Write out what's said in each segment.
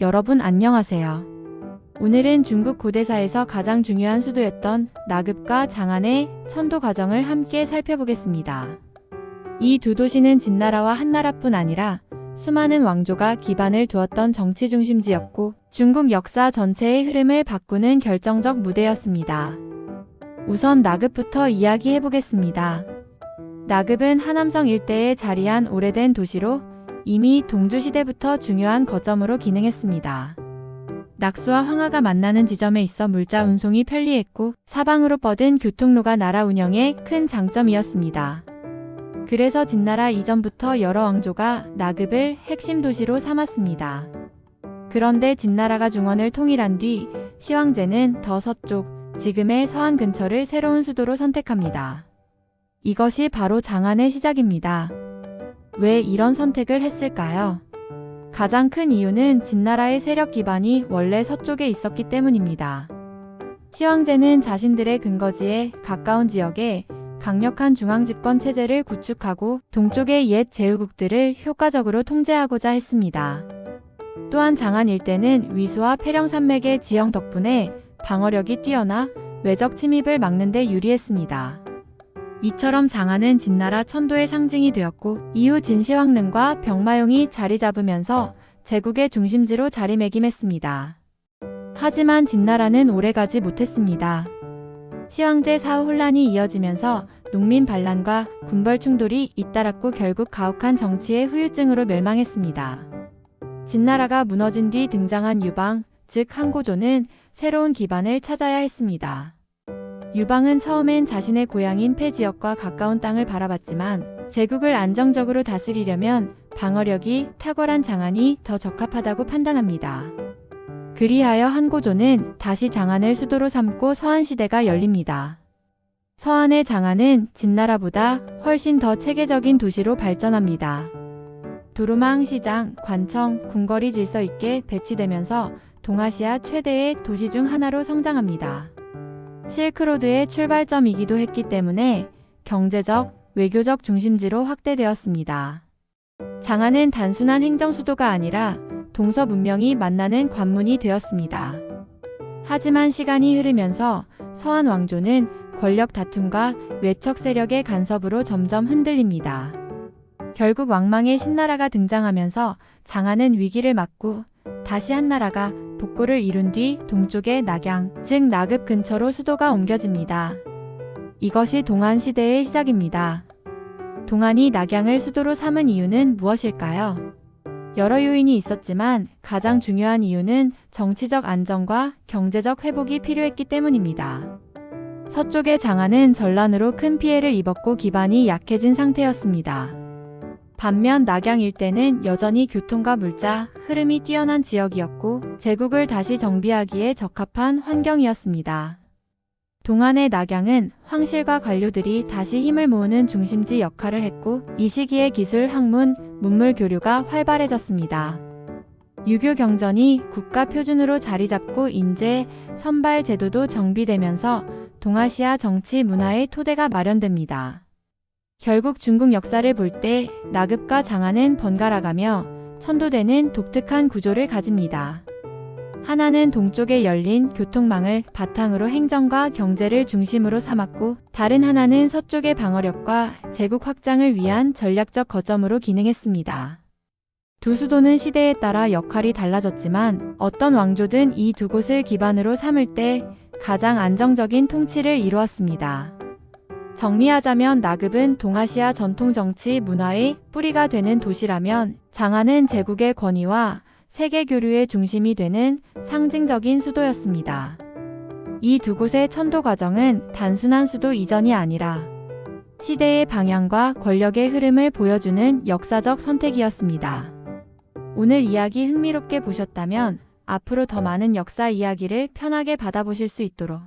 여러분 안녕하세요. 오늘은 중국 고대사에서 가장 중요한 수도였던 나급과 장안의 천도 과정을 함께 살펴보겠습니다. 이 두 도시는 진나라와 한나라뿐 아니라 수많은 왕조가 기반을 두었던 정치 중심지였고 중국 역사 전체의 흐름을 바꾸는 결정적 무대였습니다. 우선 나급부터 이야기해 보겠습니다. 나급은 하남성 일대에 자리한 오래된 도시로 이미 동주시대부터 중요한 거점으로 기능했습니다. 낙수와 황하가 만나는 지점에 있어 물자 운송이 편리했고 사방으로 뻗은 교통로가 나라 운영에 큰 장점이었습니다. 그래서 진나라 이전부터 여러 왕조가 나급을 핵심 도시로 삼았습니다. 그런데 진나라가 중원을 통일한 뒤 시황제는 더 서쪽, 지금의 서안 근처를 새로운 수도로 선택합니다. 이것이 바로 장안의 시작입니다. 왜 이런 선택을 했을까요? 가장 큰 이유는 진나라의 세력 기반이 원래 서쪽에 있었기 때문입니다. 시황제는 자신들의 근거지에 가까운 지역에 강력한 중앙집권 체제를 구축하고 동쪽의 옛 제후국들을 효과적으로 통제하고자 했습니다. 또한 장안 일대는 위수와 폐령산맥의 지형 덕분에 방어력이 뛰어나 외적 침입을 막는 데 유리했습니다. 이처럼 장안은 진나라 천도의 상징이 되었고 이후 진시황릉과 병마용이 자리 잡으면서 제국의 중심지로 자리매김했습니다. 하지만 진나라는 오래가지 못했습니다. 시황제 사후 혼란이 이어지면서 농민 반란과 군벌 충돌이 잇따랐고 결국 가혹한 정치의 후유증으로 멸망했습니다. 진나라가 무너진 뒤 등장한 유방, 즉 항고조는 새로운 기반을 찾아야 했습니다. 유방은 처음엔 자신의 고향인 폐 지역과 가까운 땅을 바라봤지만 제국을 안정적으로 다스리려면 방어력이 탁월한 장안이 더 적합하다고 판단합니다. 그리하여 한고조는 다시 장안을 수도로 삼고 서안시대가 열립니다. 서안의 장안은 진나라보다 훨씬 더 체계적인 도시로 발전합니다. 도로망, 시장, 관청, 궁궐이 질서 있게 배치되면서 동아시아 최대의 도시 중 하나로 성장합니다. 실크로드의 출발점이기도 했기 때문에 경제적, 외교적 중심지로 확대되었습니다. 장안은 단순한 행정 수도가 아니라 동서 문명이 만나는 관문이 되었습니다. 하지만 시간이 흐르면서 서한 왕조는 권력 다툼과 외척 세력의 간섭으로 점점 흔들립니다. 결국 왕망의 신나라가 등장하면서 장안은 위기를 맞고 다시 한나라가 복고를 이룬 뒤 동쪽의 낙양, 즉 나급 근처로 수도가 옮겨집니다. 이것이 동안 시대의 시작입니다. 동안이 낙양을 수도로 삼은 이유는 무엇일까요? 여러 요인이 있었지만 가장 중요한 이유는 정치적 안정과 경제적 회복이 필요했기 때문입니다. 서쪽의 장안은 전란으로 큰 피해를 입었고 기반이 약해진 상태였습니다. 반면 낙양 일대는 여전히 교통과 물자, 흐름이 뛰어난 지역이었고 제국을 다시 정비하기에 적합한 환경이었습니다. 동안의 낙양은 황실과 관료들이 다시 힘을 모으는 중심지 역할을 했고 이 시기에 기술, 학문, 문물 교류가 활발해졌습니다. 유교 경전이 국가 표준으로 자리 잡고 인재, 선발 제도도 정비되면서 동아시아 정치 문화의 토대가 마련됩니다. 결국 중국 역사를 볼 때 나급과 장안은 번갈아가며 천도대는 독특한 구조를 가집니다. 하나는 동쪽에 열린 교통망을 바탕으로 행정과 경제를 중심으로 삼았고 다른 하나는 서쪽의 방어력과 제국 확장을 위한 전략적 거점으로 기능했습니다. 두 수도는 시대에 따라 역할이 달라졌지만 어떤 왕조든 이 두 곳을 기반으로 삼을 때 가장 안정적인 통치를 이루었습니다. 정리하자면 나급은 동아시아 전통 정치 문화의 뿌리가 되는 도시라면 장안은 제국의 권위와 세계 교류의 중심이 되는 상징적인 수도였습니다. 이 두 곳의 천도 과정은 단순한 수도 이전이 아니라 시대의 방향과 권력의 흐름을 보여주는 역사적 선택이었습니다. 오늘 이야기 흥미롭게 보셨다면 앞으로 더 많은 역사 이야기를 편하게 받아보실 수 있도록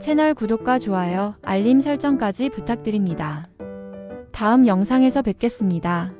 채널 구독과 좋아요, 알림 설정까지 부탁드립니다. 다음 영상에서 뵙겠습니다.